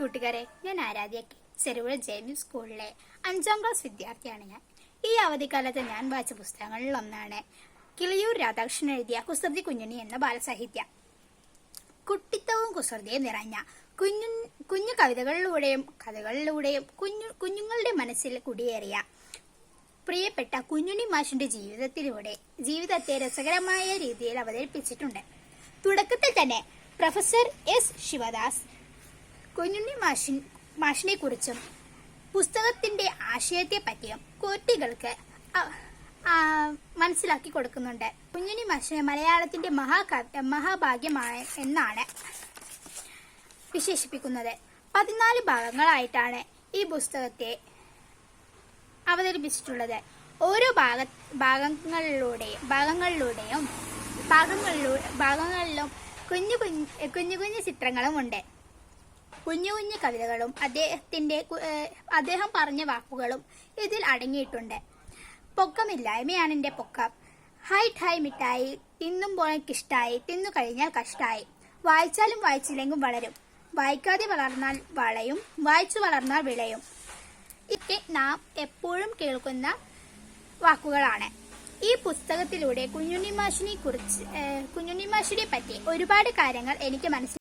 കൂട്ടുകാരെ ഞാൻ ആരാധ്യ ചെറുപുഴ ജെമി സ്കൂളിലെ അഞ്ചാം ക്ലാസ് വിദ്യാർത്ഥിയാണ് ഞാൻ. ഈ അവധിക്കാലത്ത് ഞാൻ വായിച്ച പുസ്തകങ്ങളിൽ ഒന്നാണ് കിളിയൂർ രാധാകൃഷ്ണൻ എഴുതിയ കുസൃതി കുഞ്ഞുണ്ണി എന്ന ബാലസാഹിത്യ. കുട്ടിത്തവും കുസൃതിയും നിറഞ്ഞ കുഞ്ഞു കുഞ്ഞു കവിതകളിലൂടെയും കഥകളിലൂടെയും കുഞ്ഞു കുഞ്ഞുങ്ങളുടെ മനസ്സിൽ കുടിയേറിയ പ്രിയപ്പെട്ട കുഞ്ഞുണ്ണി മാഷിന്റെ ജീവിതത്തിലൂടെ ജീവിതത്തെ രസകരമായ രീതിയിൽ അവതരിപ്പിച്ചിട്ടുണ്ട്. തുടക്കത്തിൽ തന്നെ പ്രൊഫസർ എസ് ശിവദാസ് കുഞ്ഞുണ്ണി മാഷിൻ മാഷിനെ കുറിച്ചും പുസ്തകത്തിന്റെ ആശയത്തെ പറ്റിയും കുട്ടികൾക്ക് മനസ്സിലാക്കി കൊടുക്കുന്നുണ്ട്. കുഞ്ഞുണ്ണി മാഷിനെ മലയാളത്തിന്റെ മഹാകാവ്യ മഹാഭാഗ്യമായ എന്നാണ് വിശേഷിപ്പിക്കുന്നത്. പതിനാല് ഭാഗങ്ങളായിട്ടാണ് ഈ പുസ്തകത്തെ അവതരിപ്പിച്ചിട്ടുള്ളത്. ഓരോ ഭാഗ ഭാഗങ്ങളിലൂടെയും ഭാഗങ്ങളിലൂടെയും ഭാഗങ്ങളിലൂടെ ഭാഗങ്ങളിലും കുഞ്ഞു കുഞ്ഞു കുഞ്ഞു കുഞ്ഞു ചിത്രങ്ങളും ഉണ്ട്. കുഞ്ഞു കുഞ്ഞു കവിതകളും അദ്ദേഹത്തിന്റെ അദ്ദേഹം പറഞ്ഞ വാക്കുകളും ഇതിൽ അടങ്ങിയിട്ടുണ്ട്. പൊക്കമില്ലായ്മയാണ് എന്റെ പൊക്കം. ഹൈറ്റ് ഹൈ മിഠായി തിന്നുമ്പോൾ എനിക്കിഷ്ടായി തിന്നു കഴിഞ്ഞാൽ കഷ്ടായി. വായിച്ചാലും വായിച്ചില്ലെങ്കിലും വളരും. വായിക്കാതെ വളർന്നാൽ വളയും വായിച്ചു വളർന്നാൽ വിളയും. ഇതൊക്കെ നാം എപ്പോഴും കേൾക്കുന്ന വാക്കുകളാണ്. ഈ പുസ്തകത്തിലൂടെ കുഞ്ഞുണ്ണി മാഷിനെ കുറിച്ച് കുഞ്ഞുണ്ണി മാഷിനെ പറ്റി ഒരുപാട് കാര്യങ്ങൾ എനിക്ക് മനസ്സിലാക്കി